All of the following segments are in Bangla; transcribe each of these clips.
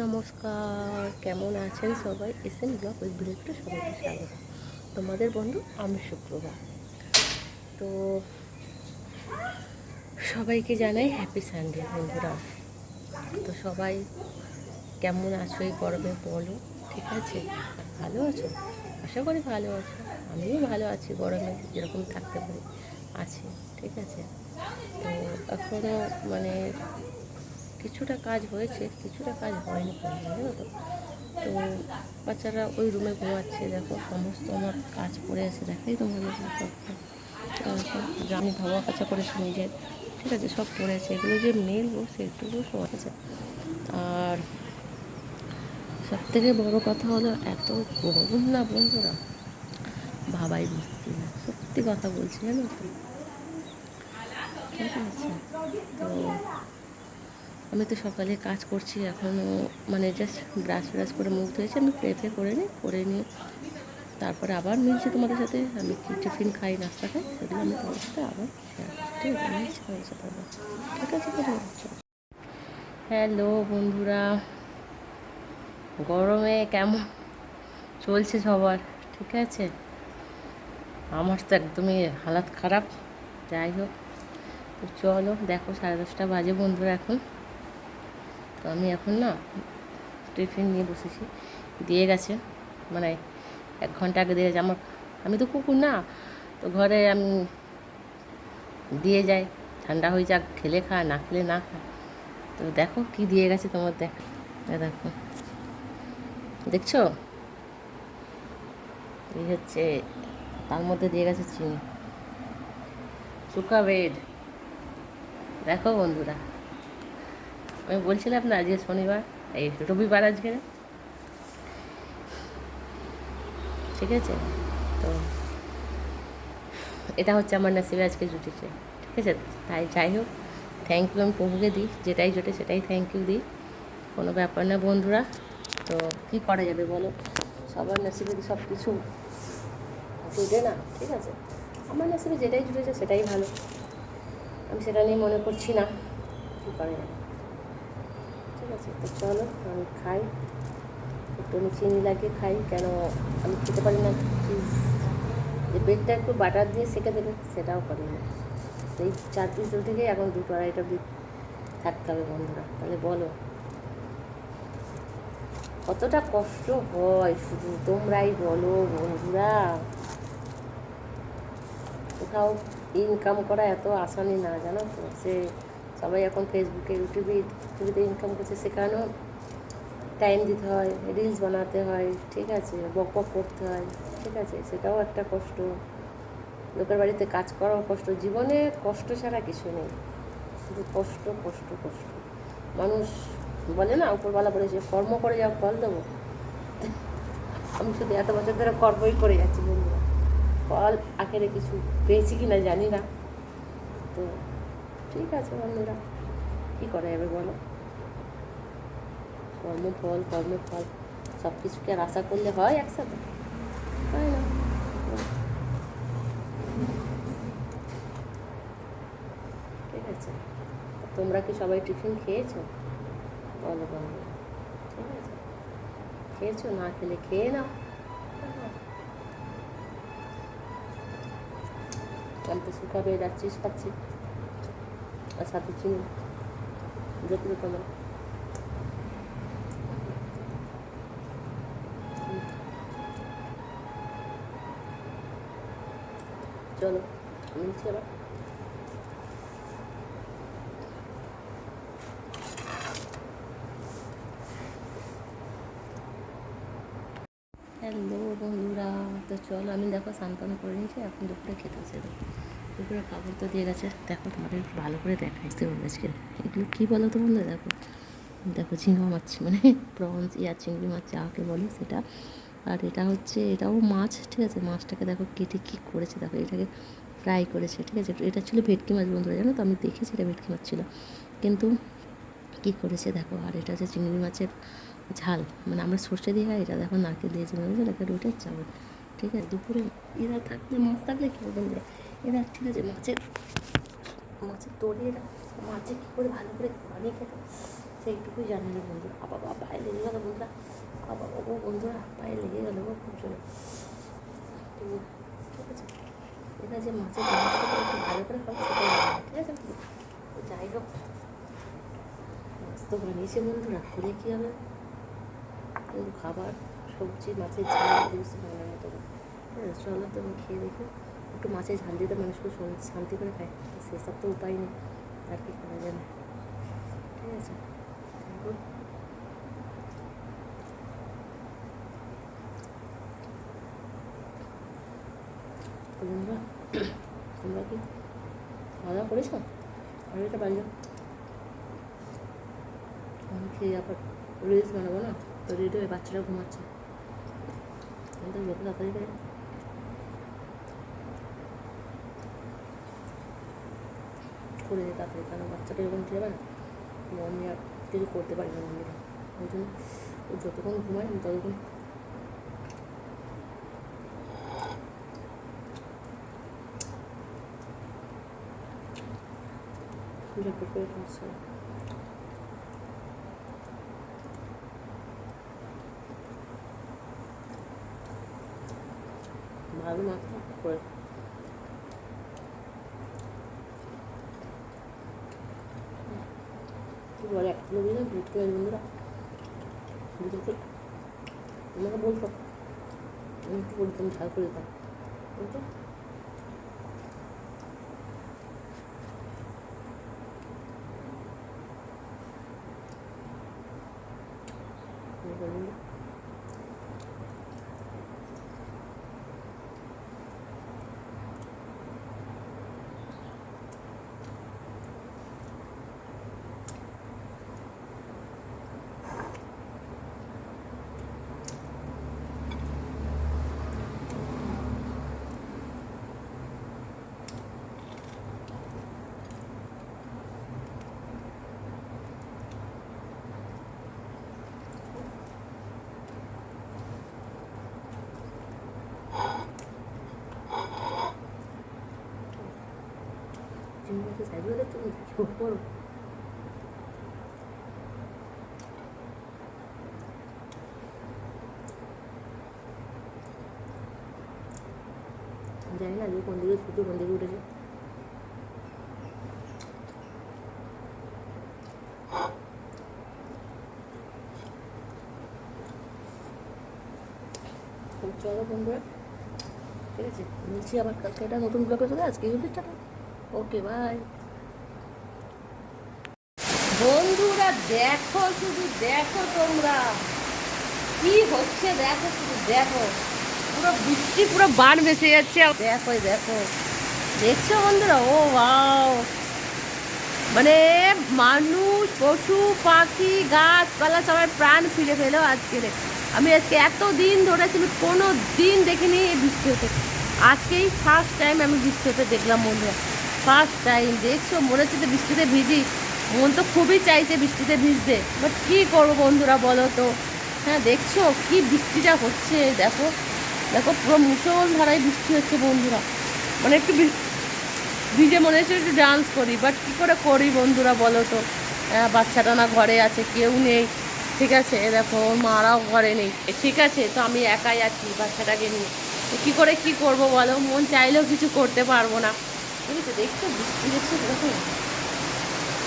নমস্কার, কেমন আছেন সবাই? এসেন ব্লগ ওই ভিডিওটা সবাইকে স্বাগত। তোমাদের বন্ধু, আমি শুক্রবার তো সবাইকে জানাই হ্যাপি সানডে বন্ধুরা। তো সবাই কেমন আছো এই গরমে বলো, ঠিক আছে? ভালো আছো? আশা করি ভালো আছো। আমিও ভালো আছি গরমে, যেরকম থাকতে পারি, আছি, ঠিক আছে? তো এখনও মানে কিছুটা কাজ হয়েছে, কিছুটা কাজ হয়নি জানো তো? তো বাচ্চারা ওই রুমে ঘুমাচ্ছে, দেখো, সমস্ত আমার কাজ পড়ে আছে, দেখাই তোমাদের আমি ধাওয়া করে করেছি নিজের ঠিক আছে, সব পড়ে আছে, এগুলো যে মেলবো সেটুকু সময় আছে। আর সব থেকে বড়ো কথা হলো, এত গরম না বন্ধুরা? ভাবাই মুশকিল না, সত্যি কথা বলছি, জানো তো? ঠিক আছে? তো আমি তো সকালে কাজ করছি এখনও মানে জাস্ট ব্রাশ ব্রাশ করে মুখ ধুয়েছি, আমি প্রে ফ্রে করে নিই, করে নিয়ে তারপরে আবার মিলছি তোমাদের সাথে, আমি টিফিন খাই, নাস্তা খাই, সেগুলো আমি তোমাদের সাথে আবার ঠিক আছে হ্যালো বন্ধুরা, গরমে কেমন চলছে সবার, ঠিক আছে? আমার তো একদমই হালাত খারাপ, যাই হোক চলো, দেখো সাড়ে দশটা বাজে বন্ধুরা এখন। তো আমি এখন না টিফিন নিয়ে বসেছি। দিয়ে গেছে মানে এক ঘণ্টা আগে দিয়ে গেছে। আমার, আমি তো কুকুর না, তো ঘরে আমি দিয়ে যাই। ঠান্ডা হয়ে যাক, খেলে খা, না খেলে না খা। তো দেখো কি দিয়ে গেছে তোমার দেখ দেখো। দেখছ? এই হচ্ছে, তার মধ্যে দিয়ে গেছে চিনি। শুকা বেড। দেখো বন্ধুরা। আমি বলছিলাম না আজকে শনিবার, এই রবিবার আজকে। ঠিক আছে? তো এটা হচ্ছে আমার নাসিবে আজকে জুটেছে ঠিক আছে? তাই যাই হোক থ্যাংক ইউ আমি প্রভুকে দিই, যেটাই জোটে সেটাই থ্যাংক ইউ দিই। কোনো ব্যাপার না বন্ধুরা। তো কী করা যাবে বলো? সবার নাসিবে সব কিছু জুটে না, ঠিক আছে? আমার নাসিবে যেটাই জুটেছে সেটাই ভালো। আমি সেটা নিয়ে মনে করছি না। কী করা যাবে? আছে, তো চলো আমি খাই। একটু আমি চিনি লাগিয়ে খাই, কেন আমি খেতে পারি না? চিজ যে বেডটা একটু বাটার দিয়ে সেঁকে দেবে, সেটাও করি না। এই চার পিস খেয়ে এখন দুটো আড়াইটা অব্দি থাকতে হবে বন্ধুরা, তাহলে বলো। কতটা কষ্ট হয়, শুধু তোমরাই বলো বন্ধুরা। কোথাও ইনকাম করা এত আসানি না, জানো তো? সে সবাই এখন ফেসবুকে ইউটিউবে টিভিতে ইনকাম করছে, সেখানেও টাইম দিতে হয় রিলস বানাতে হয়, ঠিক আছে, বক বক করতে হয়, ঠিক আছে, সেটাও একটা কষ্ট। লোকের বাড়িতে কাজ করাও কষ্ট, জীবনে কষ্ট ছাড়া কিছু নেই। শুধু কষ্ট কষ্ট কষ্ট। মানুষ বলে না উপরবেলা বলেছে কর্ম করে যাও, ফল দেবো। আমি শুধু এত বছর ধরে কর্মই করে যাচ্ছি, বন্ধুরা। ফল আখেরে কিছু পেয়েছি কি না জানি না। ঠিক আছে বন্ধুরা। কী করা যাবে বলো? কর্মফল কর্মফল সব কিছুকে আর আশা করলে হয় একসাথে? হয় না? ঠিক আছে। তোমরা কি সবাই টিফিন খেয়েছো? বলো বন্ধুরা। ঠিক আছে। খেয়েছো? না খেলে খেয়ে নাও। আমি তো শুকাবে, যাচ্ছিস খাচ্ছি আর সাথে চিনি দেখলে তোমার চলো মিলছি আবার। হ্যালো বন্ধুরা, তো চলো, আমি দেখো স্নান করে নিয়েছি, এখন দুপুরে খেতে দেবো দুপুরে কাপড় তো দিয়ে গেছে। দেখো তোমাদের ভালো করে দেখাইতে হবে আজকে এগুলো কী বলো তো বললে? দেখো দেখো ঝিঙা মাছ মানে প্রন্স ইয়া, চিংড়ি মাছ, যাকে বলে সেটা। আর এটা হচ্ছে, এটাও মাছ, ঠিক আছে? মাছটাকে দেখো কেটে কী করেছে? দেখো এটাকে ফ্রাই করেছে, ঠিক আছে? এটা ছিল ভেটকি মাছ বন্ধুরা, জানো তো? আমি দেখেছি এটা ভেটকি মাছ ছিল। কিন্তু কী করেছে দেখো? আর এটা হচ্ছে চিংড়ি মাছের ঝাল। মানে আমরা সর্ষে দিয়ে খাই এটা দেখো নারকেল দিয়েছি মানে এটা রুটের চাবল ঠিক আছে? দুপুরে এরা থাকলে মাছ থাকলে কী যে এরা ঠিক আছে, মাছের মাছের এরা মাছে কী করে ভালো করে পানি খেতে সেইটুকুই জানে না বন্ধুরা। আবার বাবা, পায়ে লেগে গেল বন্ধুরা। আবার বাবা বন্ধুরা, পায়ে লেগে গেল খুব জোরে। তো ঠিক আছে এটা যে মাছের একটু ভালো করে সেটাই ঠিক আছে? তো যাই হোক, মাছ তো বানিয়েছে বন্ধুরা, করে কী হবে? খাবার, সবজি, মাছের ঝাল বানানোর মতো না। ঠিক চলো তো আমি খেয়ে দেখি। একটু মাছের ঝাল দিতে মানুষকে শান্তি- করে খায়। তো সেসব তো উপায় নেই, আর কি করা যাবে? ঠিক আছে তারপর তো বন্ধুরা, তোমরা কি খাওয়া দাওয়া করেছ? আর এটা বাড়ি আমি খেয়ে আবার রিলস বানাবো না? তো রেডি হয়ে বাচ্চারা ঘুমাচ্ছে। আমাদের যত তাড়াতাড়ি করে দিই তাড়াতাড়ি কারণ বাচ্চাটা যখন উঠে যাবে না তো আমি আর কিছু করতে পারি না মন্দিরে ওই জন্য ও যতক্ষণ ঘুমায় আমি ততক্ষণ ঝটপট করে খাচ্ছে ভালো মাথা করে কি বলে এক কিলো দিলে দুধ করে বন্ধুরা দুধ করে আমাকে বলতো আমি একটু বলতাম ঝাল করে দিতাম বলতো বলুন করে তুমি দেখো করো জানি না যে কোন দিকে ছুটে, কোন দিকে উঠেছে। চলো বন্ধুরা, ঠিক আছে? বলছি আবার কালকে একটা নতুন ব্লগে চলে আজকে ইউটিউব ওকে বাই বন্ধুরা, দেখো শুধু, দেখো তোমরা। কি হচ্ছে, দেখো শুধু, দেখো। পুরো বৃষ্টি, পুরো বান ভেসে যাচ্ছে। দেখো দেখো। দেখছ বন্ধুরা? ও বাও মানে মানুষ, পশু, পাখি, গাছপালা সবাই প্রাণ ফিরে পেল আজকে। আমি আজকে এত দিন ধরেছি আমি কোনো দিন দেখিনি এই বৃষ্টি হতে। আজকেই ফার্স্ট টাইম আমি বৃষ্টি হতে দেখলাম বন্ধুরা। ফার্স্ট টাইম দেখছ? মনে হচ্ছে যে বৃষ্টিতে ভিজি। মন তো খুবই চাইছে বৃষ্টিতে ভিজতে। বাট কী করব বন্ধুরা বলো তো? হ্যাঁ দেখছ কি বৃষ্টিটা হচ্ছে? দেখো দেখো পুরো মুসলধারায় বৃষ্টি হচ্ছে বন্ধুরা। মানে একটু ভিজে মনে হচ্ছে একটু ডান্স করি। বাট কী করে করি বন্ধুরা বলো তো? হ্যাঁ, বাচ্চাটা না ঘরে আছে কেউ নেই। ঠিক আছে দেখো মারাও ঘরে নেই। ঠিক আছে তো আমি একাই আছি বাচ্চাটাকে নিয়ে। কী করে কী করব বলো? মন চাইলেও কিছু করতে পারব না। ঠিক আছে দেখছ বৃষ্টি দেখছ দেখো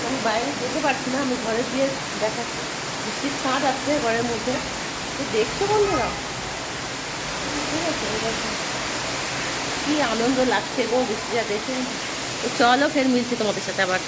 আমি বাইরে যেতে পারছি না, আমি ঘরে গিয়ে দেখাচ্ছি। বৃষ্টির ছাদ আসছে ঘরের মধ্যে। তো দেখছ বন্ধুরা? ঠিক আছে কী আনন্দ লাগছে গো বৃষ্টিটা দেখে। তো চলো ফের মিলছি তোমাদের সাথে আবার।